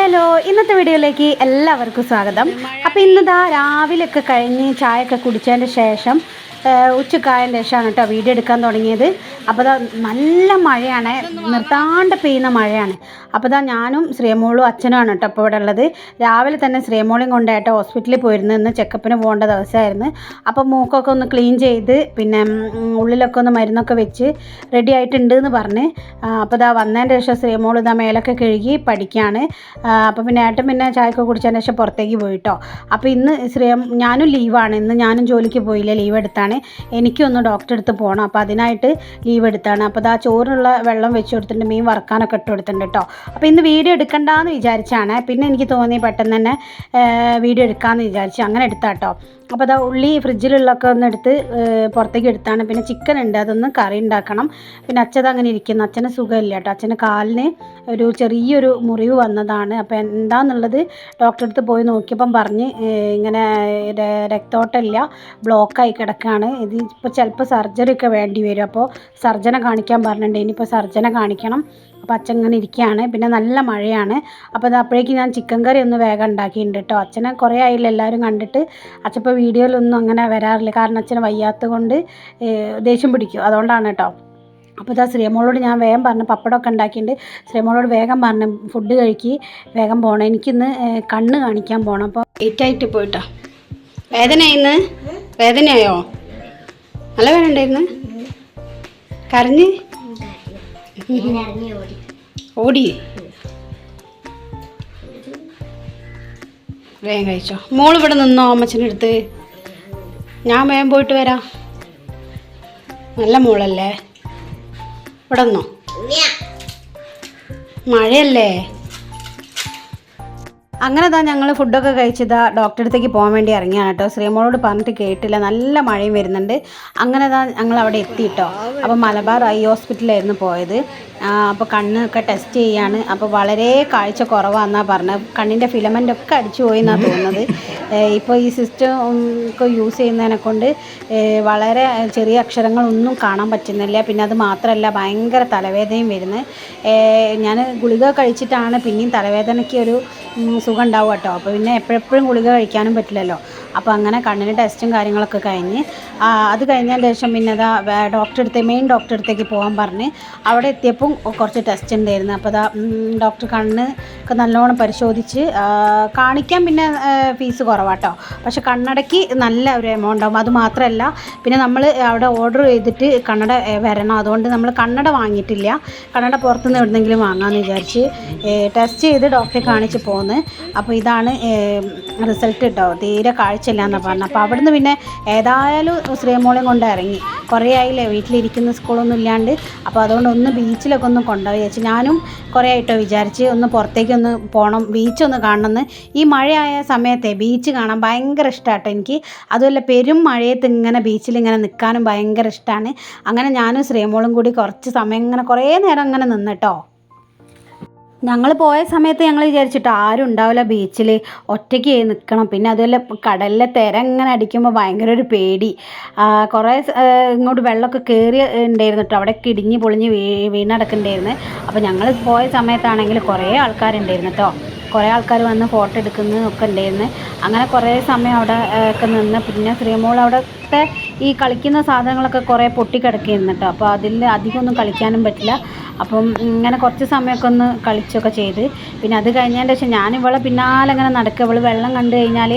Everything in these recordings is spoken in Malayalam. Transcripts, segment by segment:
ഹലോ ഇന്നത്തെ വീഡിയോയിലേക്ക് എല്ലാവർക്കും സ്വാഗതം. അപ്പോൾ ഇന്നിതാ രാവിലെയൊക്കെ കഴിഞ്ഞ് ചായയൊക്കെ കുടിച്ചതിന്റെ ശേഷം ഏഹ്, ഉച്ചക്കായതിന്റെ ശേഷമാണ് കേട്ടോ വീഡിയോ എടുക്കാൻ തുടങ്ങിയത്. അപ്പോൾ ഇതാ നല്ല മഴയാണ്. നിർത്താണ്ട് പെയ്യുന്ന മഴയാണ്. അപ്പോൾ ഇതാ ഞാനും ശ്രീമോളും അച്ഛനുമാണ് കേട്ടോ ഇപ്പോൾ ഇവിടെ ഉള്ളത്. രാവിലെ തന്നെ ശ്രീമോളും കൊണ്ടായിട്ട് ഹോസ്പിറ്റലിൽ പോയിരുന്നു. ഇന്ന് ചെക്കപ്പിന് പോകേണ്ട ദിവസമായിരുന്നു. അപ്പോൾ മൂക്കൊക്കെ ഒന്ന് ക്ലീൻ ചെയ്ത് പിന്നെ ഉള്ളിലൊക്കെ ഒന്ന് മരുന്നൊക്കെ വെച്ച് റെഡി ആയിട്ടുണ്ട് എന്ന് പറഞ്ഞ്. അപ്പോൾ ഇതാ വന്നതിന്റെ ശേഷം ശ്രീമോൾ ഇതാ മേലൊക്കെ കഴുകി പഠിക്കുകയാണ്. അപ്പോൾ പിന്നെ ഏട്ടൻ പിന്നെ ചായയൊക്കെ കുടിച്ചതിന് ശേഷം പുറത്തേക്ക് പോയിട്ടോ അപ്പോൾ ഇന്ന് ശ്രീ ഞാനും ലീവാണ്. ഇന്ന് ഞാനും ജോലിക്ക് പോയില്ല. ലീവ് എടുത്താണ്. എനിക്കൊന്ന് ഡോക്ടറെ അടുത്ത് പോകണം അപ്പോൾ അതിനായിട്ട് ലീവ് എടുത്താണ്. അപ്പോൾ ആ ചോറുള്ള വെള്ളം വെച്ച് കൊടുത്തിട്ടുണ്ട്. മീൻ വറക്കാനൊക്കെ ഇട്ട് കൊടുത്തിട്ടുണ്ട് കേട്ടോ അപ്പോൾ ഇന്ന് വീഡിയോ എടുക്കണ്ടെന്ന് വിചാരിച്ചാണ്. പിന്നെ എനിക്ക് തോന്നി പെട്ടെന്ന് തന്നെ വീഡിയോ എടുക്കാമെന്ന് വിചാരിച്ചു അങ്ങനെ എടുത്താട്ടോ അപ്പോൾ അതാ ഉള്ളി ഫ്രിഡ്ജിലുള്ളൊക്കെ ഒന്ന് എടുത്ത് പുറത്തേക്ക് എടുത്താണ്. പിന്നെ ചിക്കൻ ഉണ്ട്. അതൊന്ന് കറി ഉണ്ടാക്കണം. പിന്നെ അച്ഛത് അങ്ങനെ ഇരിക്കുന്നു. അച്ഛന് സുഖമില്ല കേട്ടോ അച്ഛന് കാലിന് ഒരു ചെറിയൊരു മുറിവ് വന്നതാണ്. അപ്പോൾ എന്താണെന്നുള്ളത് ഡോക്ടറെ അടുത്ത് പോയി നോക്കിയപ്പം പറഞ്ഞ് ഇങ്ങനെ രക്തോട്ടമില്ല ബ്ലോക്കായി കിടക്കുകയാണ് ഇത് ഇപ്പോൾ ചിലപ്പോൾ സർജറി ഒക്കെ വേണ്ടി വരും. അപ്പോൾ സർജന കാണിക്കാൻ പറഞ്ഞിട്ടുണ്ട്. ഇനിയിപ്പോൾ സർജന കാണിക്കണം. അപ്പോൾ അച്ഛൻ ഇങ്ങനെ ഇരിക്കുകയാണ്. പിന്നെ നല്ല മഴയാണ്. അപ്പോൾ അപ്പോഴേക്കും ഞാൻ ചിക്കൻ കറി ഒന്ന് വേഗം ഉണ്ടാക്കിയിട്ടുണ്ട് കേട്ടോ. അച്ഛനെ കുറേ ആയില്ല എല്ലാവരും കണ്ടിട്ട്. അച്ഛൻ ഇപ്പോൾ വീഡിയോയിലൊന്നും അങ്ങനെ വരാറില്ല. കാരണം അച്ഛന് വയ്യാത്തത് കൊണ്ട് ദേഷ്യം പിടിക്കും. അതുകൊണ്ടാണ് കേട്ടോ. അപ്പോൾ ഇതാ ശ്രീമോളോട് ഞാൻ വേഗം പറഞ്ഞു പപ്പടമൊക്കെ ഉണ്ടാക്കിയിട്ടുണ്ട്. ശ്രീമോളോട് വേഗം പറഞ്ഞു ഫുഡ് കഴിക്കി വേഗം പോകണം എനിക്കിന്ന് കണ്ണ് കാണിക്കാൻ പോകണം അപ്പോൾ ലേറ്റായിട്ട് പോയിട്ടോ. വേദനയായിന്ന് വേദനയായോ? നല്ല വേണ്ടായിരുന്നു കരഞ്ഞ്? ഓടി. വേഗം കഴിച്ചോ. മോൾ ഇവിടെ നിന്നോ അമ്മച്ചന്റെ അടുത്ത്? ഞാൻ വേഗം പോയിട്ട് വരാം. നല്ല മോളല്ലേ? ഇവിടെ നിന്നോ? മഴയല്ലേ? അങ്ങനെ താ ഞങ്ങൾ ഫുഡൊക്കെ കഴിച്ചതാ ഡോക്ടറെ അടുത്തേക്ക് പോകാൻ വേണ്ടി ഇറങ്ങിയാണ് കേട്ടോ. ശ്രീമോളോട് പറഞ്ഞിട്ട് കേട്ടില്ല. നല്ല മഴയും വരുന്നുണ്ട്. അങ്ങനെ താ ഞങ്ങൾ അവിടെ എത്തി കേട്ടോ അപ്പോൾ മലബാർ ഐ ഹോസ്പിറ്റലായിരുന്നു പോയത്. അപ്പോൾ കണ്ണൊക്കെ ടെസ്റ്റ് ചെയ്യാണ്. അപ്പോൾ വളരെ കാഴ്ച കുറവാണെന്നാണ് പറഞ്ഞത്. കണ്ണിന്റെ ഫിലമെന്റ് ഒക്കെ അടിച്ചു പോയി എന്നാണ് തോന്നുന്നത് ഇപ്പോൾ ഈ സിസ്റ്റം ഒക്കെ യൂസ് ചെയ്യുന്നതിനെ കൊണ്ട് വളരെ ചെറിയ അക്ഷരങ്ങളൊന്നും കാണാൻ പറ്റുന്നില്ല. പിന്നെ അത് മാത്രമല്ല ഭയങ്കര തലവേദനയും വരുന്നത്. ഞാൻ ഗുളിക കഴിച്ചിട്ടാണ് പിന്നെയും തലവേദനയ്ക്ക് ഒരു സുഖം ഉണ്ടാവും കേട്ടോ. അപ്പോൾ പിന്നെ എപ്പോഴെപ്പോഴും ഗുളിക കഴിക്കാനും പറ്റില്ലല്ലോ. അപ്പോൾ അങ്ങനെ കണ്ണിന് ടെസ്റ്റും കാര്യങ്ങളൊക്കെ കഴിഞ്ഞ് അത് കഴിഞ്ഞതിന് ശേഷം പിന്നെ അതാ ഡോക്ടറെ അടുത്ത് മെയിൻ ഡോക്ടറെ അടുത്തേക്ക് പോകാൻ പറഞ്ഞ് അവിടെ എത്തിയപ്പം കുറച്ച് ടെസ്റ്റ് ഉണ്ടായിരുന്നു. അപ്പോൾ അതാ ഡോക്ടർ കണ്ണ് ഒക്കെ നല്ലോണം പരിശോധിച്ച് കാണിക്കാൻ പിന്നെ ഫീസ് കുറവാട്ടോ. പക്ഷെ കണ്ണടയ്ക്ക് നല്ല ഒരു എമൗണ്ട് ആവും. അത് മാത്രമല്ല പിന്നെ നമ്മൾ അവിടെ ഓർഡർ ചെയ്തിട്ട് കണ്ണട വരണം. അതുകൊണ്ട് നമ്മൾ കണ്ണട വാങ്ങിയിട്ടില്ല. കണ്ണട പുറത്തുനിന്ന് എവിടെന്നെങ്കിലും വാങ്ങാമെന്ന് വിചാരിച്ച് ടെസ്റ്റ് ചെയ്ത് ഡോക്ടറെ കാണിച്ച് പോന്ന്. അപ്പോൾ ഇതാണ് റിസൾട്ട് കേട്ടോ തീരെ കാഴ്ചയില്ല എന്നാണ് പറഞ്ഞത്. അപ്പോൾ അവിടുന്ന് പിന്നെ ഏതായാലും ശ്രീമോളെയും കൊണ്ട് ഇറങ്ങി. കുറേ ആയില്ലേ വീട്ടിലിരിക്കുന്ന സ്കൂളൊന്നും ഇല്ലാണ്ട്. അപ്പോൾ അതുകൊണ്ട് ഒന്ന് ബീച്ചിലൊക്കെ ഒന്ന് കൊണ്ടുപോയി വെച്ച്. ഞാനും കുറേ ആയിട്ടോ വിചാരിച്ച് ഒന്ന് പുറത്തേക്കൊന്ന് പോകണം ബീച്ചൊന്ന് കാണണമെന്ന് ഈ മഴയായ സമയത്തെ ബീച്ച് കാണാൻ ഭയങ്കര ഇഷ്ടമാട്ടോ എനിക്ക്. അതുമല്ല പെരും മഴയത്ത് ഇങ്ങനെ ബീച്ചിൽ ഇങ്ങനെ നിൽക്കാനും ഭയങ്കര ഇഷ്ടമാണ് അങ്ങനെ ഞാനും ശ്രീമോളും കൂടി കുറച്ച് സമയം ഇങ്ങനെ കുറേ നേരം ഇങ്ങനെ നിന്നിട്ടോ ഞങ്ങൾ പോയ സമയത്ത് ഞങ്ങൾ വിചാരിച്ചിട്ട് ആരും ഉണ്ടാവില്ല ബീച്ചിൽ ഒറ്റയ്ക്ക് നിൽക്കണം പിന്നെ അതുപോലെ കടലിലെ തിര ഇങ്ങനെ അടിക്കുമ്പോൾ ഭയങ്കര ഒരു പേടി. കുറേ ഇങ്ങോട്ട് വെള്ളമൊക്കെ കയറി ഉണ്ടായിരുന്നു കേട്ടോ. അവിടെ ഇടിഞ്ഞ് പൊളിഞ്ഞ് വീ വീണടക്കുന്നുണ്ടായിരുന്നു. അപ്പോൾ ഞങ്ങൾ പോയ സമയത്താണെങ്കിൽ കുറേ ആൾക്കാരുണ്ടായിരുന്നു കേട്ടോ. കുറേ ആൾക്കാർ വന്ന് ഫോട്ടോ എടുക്കുന്നതൊക്കെ ഉണ്ടായിരുന്നു. അങ്ങനെ കുറേ സമയം അവിടെ ഒക്കെ നിന്ന്. പിന്നെ ശ്രീമോൾ അവിടുത്തെ ഈ കളിക്കുന്ന സാധനങ്ങളൊക്കെ കുറേ പൊട്ടിക്കിടക്കുകയായിരുന്നു കേട്ടോ. അപ്പോൾ അതിൽ അധികമൊന്നും കളിക്കാനും പറ്റില്ല. അപ്പം ഇങ്ങനെ കുറച്ച് സമയമൊക്കെ ഒന്ന് കളിച്ചൊക്കെ ചെയ്ത്. പിന്നെ അത് കഴിഞ്ഞതിന്റെ ശേഷം ഞാൻ ഇവളെ പിന്നാലെ ഇങ്ങനെ നടക്കുക. ഇവൾ വെള്ളം കണ്ടു കഴിഞ്ഞാൽ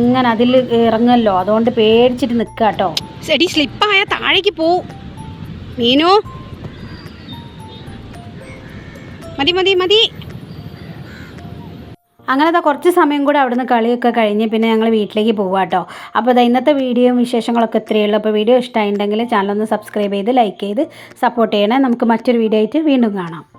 ഇങ്ങനെ അതിൽ ഇറങ്ങുമല്ലോ അതുകൊണ്ട് പേടിച്ചിട്ട് നിൽക്കുക കേട്ടോ. ശരി സ്ലിപ്പായ താഴേക്ക് പോവും മീനു. മതി മതി മതി. അങ്ങനെ ദാ കുറച്ച് സമയം കൂടെ അവിടുന്ന് കളിയൊക്കെ കഴിഞ്ഞ് പിന്നെ ഞങ്ങൾ വീട്ടിലേക്ക് പോവാം കേട്ടോ അപ്പോൾ ദാ ഇന്നത്തെ വീഡിയോയും വിശേഷങ്ങളൊക്കെ ഇത്രയേ ഉള്ളൂ അപ്പോൾ വീഡിയോ ഇഷ്ടമായിട്ടുണ്ടെങ്കിൽ ചാനലൊന്ന് സബ്സ്ക്രൈബ് ചെയ്ത് ലൈക്ക് ചെയ്ത് സപ്പോർട്ട് ചെയ്യണേ. നമുക്ക് മറ്റൊരു വീഡിയോ ആയിട്ട് വീണ്ടും കാണാം.